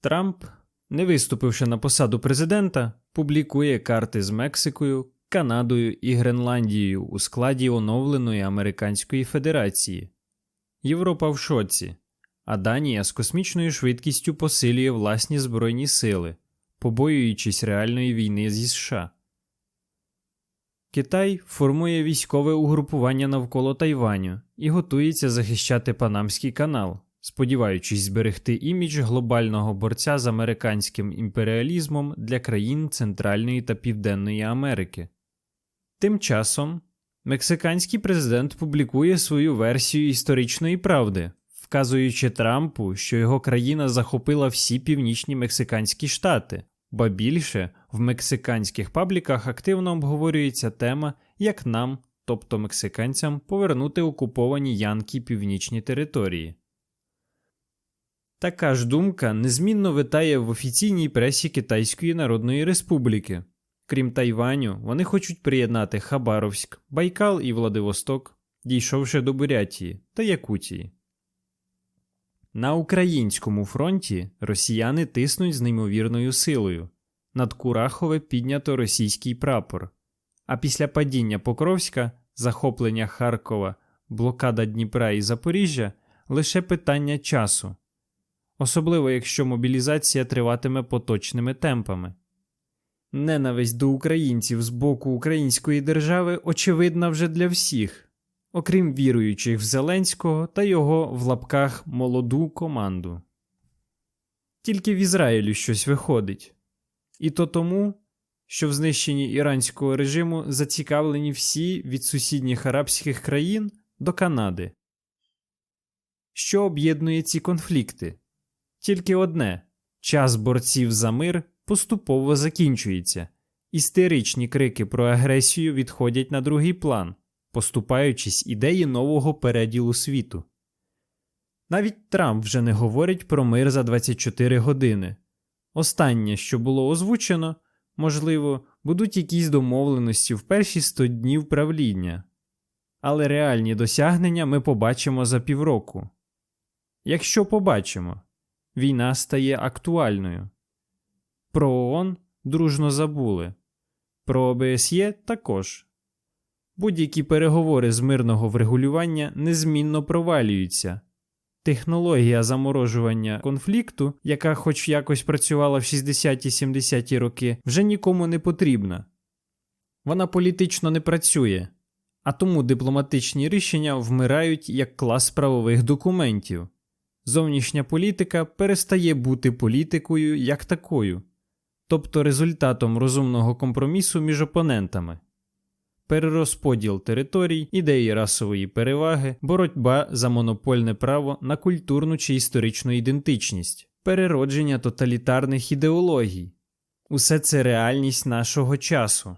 Трамп, не виступивши на посаду президента, публікує карти з Мексикою, Канадою і Гренландією у складі оновленої Американської Федерації. Європа в шоці, а Данія з космічною швидкістю посилює власні збройні сили, побоюючись реальної війни зі США. Китай формує військове угрупування навколо Тайваню і готується захищати Панамський канал, сподіваючись зберегти імідж глобального борця з американським імперіалізмом для країн Центральної та Південної Америки. Тим часом мексиканський президент публікує свою версію історичної правди, вказуючи Трампу, що його країна захопила всі північні мексиканські штати, ба більше в мексиканських пабліках активно обговорюється тема, як нам, тобто мексиканцям, повернути окуповані янки північні території. Така ж думка незмінно витає в офіційній пресі Китайської Народної Республіки. Крім Тайваню, вони хочуть приєднати Хабаровськ, Байкал і Владивосток, дійшовши до Бурятії та Якутії. На українському фронті росіяни тиснуть з неймовірною силою. Над Курахове піднято російський прапор. А після падіння Покровська, захоплення Харкова, блокада Дніпра і Запоріжжя лише питання часу, особливо якщо мобілізація триватиме поточними темпами. Ненависть до українців з боку української держави очевидна вже для всіх, окрім віруючих в Зеленського та його в лапках молоду команду. Тільки в Ізраїлю щось виходить. І то тому, що в знищенні іранського режиму зацікавлені всі від сусідніх арабських країн до Канади. Що об'єднує ці конфлікти? Тільки одне час борців за мир поступово закінчується, істеричні крики про агресію відходять на другий план, поступаючись ідеї нового переділу світу. Навіть Трамп вже не говорить про мир за 24 години. Останнє, що було озвучено, можливо, будуть якісь домовленості в перші 100 днів правління, але реальні досягнення ми побачимо за півроку. Якщо побачимо, війна стає актуальною. Про ООН дружно забули, про ОБСЄ також. Будь-які переговори з мирного врегулювання незмінно провалюються. Технологія заморожування конфлікту, яка хоч якось працювала в 60-70-ті роки, вже нікому не потрібна. Вона політично не працює, а тому дипломатичні рішення вмирають як клас правових документів. Зовнішня політика перестає бути політикою як такою, тобто результатом розумного компромісу між опонентами перерозподіл територій, ідеї расової переваги, боротьба за монопольне право на культурну чи історичну ідентичність, переродження тоталітарних ідеологій. Усе це реальність нашого часу.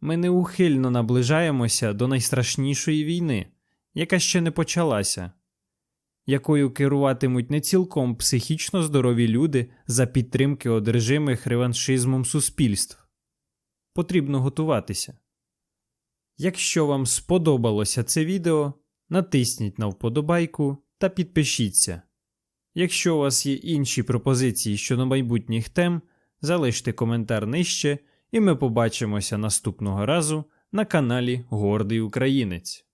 Ми неухильно наближаємося до найстрашнішої війни, яка ще не почалася, якою керуватимуть не цілком психічно здорові люди за підтримки одержимих реваншизмом суспільств потрібно готуватися. Якщо вам сподобалося це відео, натисніть на вподобайку та підпишіться. Якщо у вас є інші пропозиції щодо майбутніх тем, залиште коментар нижче, і ми побачимося наступного разу на каналі Гордий Українець.